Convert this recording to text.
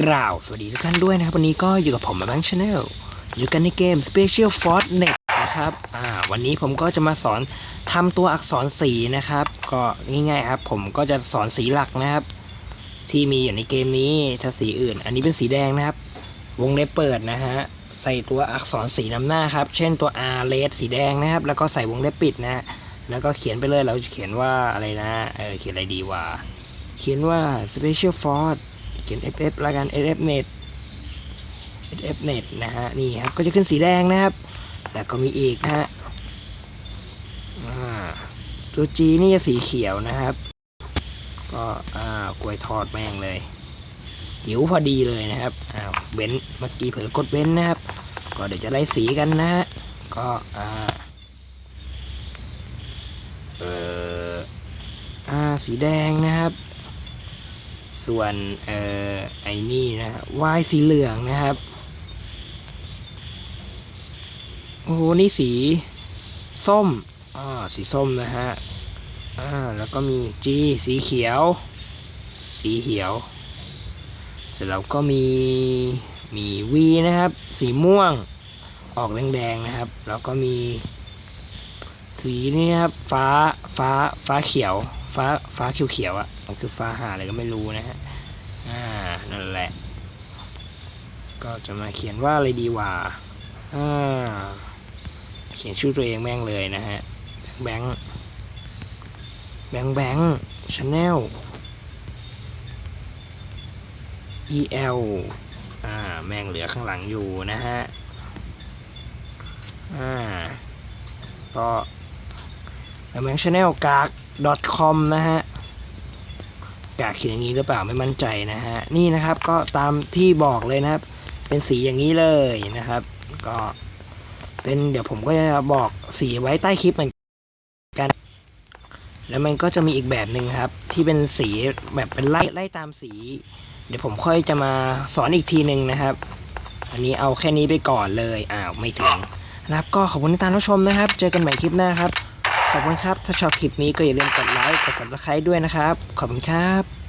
กล่าวสวัสดีทุกท่านด้วยนะครับ วันนี้ก็อยู่กับผมมาแบงค์ชาแนลอยู่กันในเกม Special Fortnite นะครับอ่าวันนี้ผมก็จะมาสอนทำตัวอักษรสีนะครับ ก็ง่ายๆครับ ผมก็จะสอนสีหลักนะครับ ที่มีอยู่ในเกมนี้ถ้าสีอื่น อันนี้เป็นสีแดงนะครับ วงเล็บเปิดนะฮะใส่ตัวอักษรสีนำหน้าครับ เช่นตัว R เลสสีแดงนะครับ แล้วก็ใส่วงเล็บปิดนะฮะแล้วก็เขียนไปเลยเราจะเขียนว่าอะไรนะเออเขียนอะไรดีวะเขียนว่า Special Force ขียน FF ล้วกัน FF Net FF Net นะฮะ นี่ครับ ก็จะขึ้นสีแดงนะครับ แล้วก็มีอีกนะฮะตัว G นี่จะสีเขียวนะครับ ก็อ่ากล้วยทอดแม่งเลยหิวพอดีเลยนะครับอ้าวเว้นเมื่อกี้เผลอกดเว้นนะครับ ก็เดี๋ยวจะไล่สีกันนะฮะ ก็อ่าเอออ่าสีแดงนะครับ ส่วนเอ่อไอ้นี่นะฮะวายสีเหลืองนะครับ โอ้โห นี่สีส้มอ่าสีส้มนะฮะอ่าแล้วก็มี G สีเขียว สีเขียว เสร็จแล้วก็มีมี V นะครับ สีม่วงออกแดงๆนะครับ แล้วก็มีสีนี่นครับ ฟ้าฟ้าฟ้าเขียว ฟ้าฟ้าเขียวเขียวๆอะ่ะคือฟ้าหาอะไรก็ไม่รู้นะฮะอ่านั่นแหละ ก็จะมาเขียนว่าอะไรดีว่าอ่าเขียนชื่อตัวเองแม่งเลยนะฮะแบงค์แบงค์แบงค์ชาแนล EL อ่า แม่งเหลือข้างหลังอยู่นะฮะ อ่า ก็แบงค์ชาแนลกาก .com นะฮะกาเขียนอย่างนี้หรือเปล่าไม่มั่นใจนะฮะนี่นะครับก็ตามที่บอกเลยนะครับ เป็นสีอย่างนี้เลยนะครับ ก็เป็นเดี๋ยวผมก็จะบอกสีไว้ใต้คลิปเหมือนกัน แล้วมันก็จะมีอีกแบบหนึ่งครับ ที่เป็นสีแบบเป็นไล่ไล่ตามสี เดี๋ยวผมค่อยจะมาสอนอีกทีหนึ่งนะครับ อันนี้เอาแค่นี้ไปก่อนเลยอ้าวไม่ถึงนะครับ ก็ขอบคุณที่ตามรับชมนะครับ เจอกันใหม่คลิปหน้าครับ ขอบคุณครับ ถ้าชอบคลิปนี้ก็อย่าลืมกดไลค์ กด subscribe ด้วยนะครับ ขอบคุณครับ